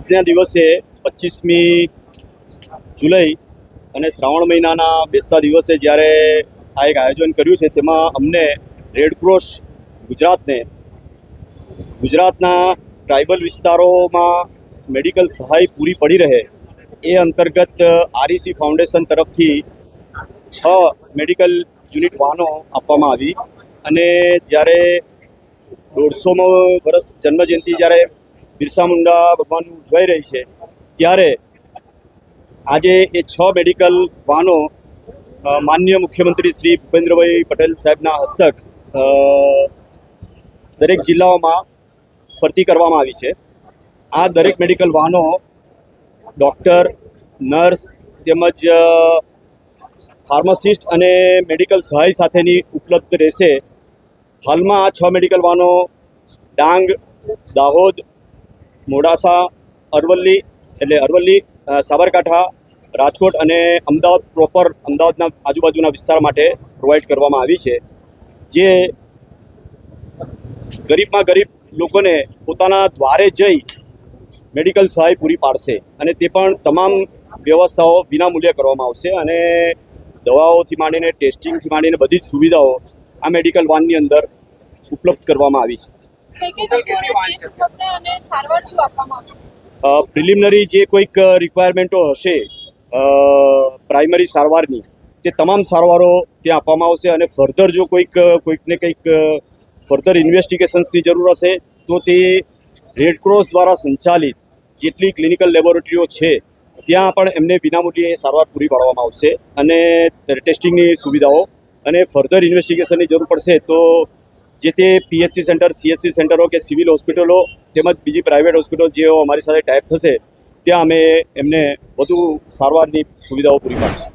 આજના દિવસે પચીસમી જુલાઈ અને શ્રાવણ મહિનાના બેસતા દિવસે જ્યારે આ એક આયોજન કર્યું છે, તેમાં અમને રેડક્રોસ ગુજરાતને, ગુજરાતના ટ્રાઇબલ વિસ્તારોમાં મેડિકલ સહાય પૂરી પડી રહે એ અંતર્ગત આરઈસી ફાઉન્ડેશન તરફથી છ મેડિકલ યુનિટ વાહનો આપવામાં આવી અને જ્યારે દોઢસોમો વર્ષ જન્મજયંતિ જ્યારે બિરસા મુંડા ભગવાનનું ઉજવાઈ રહી છે. ત્યારે આજે એ છ મેડિકલ વાહનો માન્ય મુખ્યમંત્રી શ્રી ભૂપેન્દ્રભાઈ પટેલ સાહેબના હસ્તક દરેક જિલ્લાઓમાં ફરતી કરવામાં આવી છે. આ દરેક મેડિકલ વાહનો ડૉક્ટર નર્સ તેમજ ફાર્માસિસ્ટ અને મેડિકલ સહાય સાથેની ઉપલબ્ધ રહેશે. હાલમાં આ છ મેડિકલ વાહનો ડાંગ, દાહોદ મોડાસા, અરવલ્લી એટલે અરવલ્લી સાબરકાંઠા, રાજકોટ અને અમદાવાદ પ્રોપર અમદાવાદના આજુબાજુના વિસ્તાર માટે પ્રોવાઈડ કરવામાં આવી છે. જે ગરીબમાં ગરીબ લોકોને પોતાના દ્વારે જઈ મેડિકલ સહાય પૂરી પાડશે અને તે પણ તમામ વ્યવસ્થાઓ વિનામૂલ્યે કરવામાં આવશે અને દવાઓથી માંડીને ટેસ્ટિંગથી માંડીને બધી જ સુવિધાઓ આ મેડિકલ વાનની અંદર ઉપલબ્ધ કરવામાં આવી છે. પ્રિલિમિનરી જે કોઈક રિક્વાયરમેન્ટો હશે પ્રાઇમરી સારવારની તે તમામ સારવારો ત્યાં આપવામાં આવશે અને ફર્ધર જો કોઈક કોઈકને કંઈક ફર્ધર ઇન્વેસ્ટિગેશન્સની જરૂર હશે તો તે રેડક્રોસ દ્વારા સંચાલિત જેટલી ક્લિનિકલ લેબોરેટરીઓ છે ત્યાં પણ એમને વિનામૂલ્યે સારવાર પૂરી પાડવામાં આવશે અને ટેસ્ટિંગની સુવિધાઓ અને ફર્ધર ઇન્વેસ્ટિગેશનની જરૂર પડશે તો જે તે પીએચસી સેન્ટર સીએચસી સેન્ટરો કે સિવિલ હોસ્પિટલો તેમજ બીજી પ્રાઇવેટ હોસ્પિટલો જેઓ અમારી સાથે ટાઈપ થશે, ત્યાં અમે એમને વધુ સારવારની સુવિધાઓ પૂરી પાડીશું.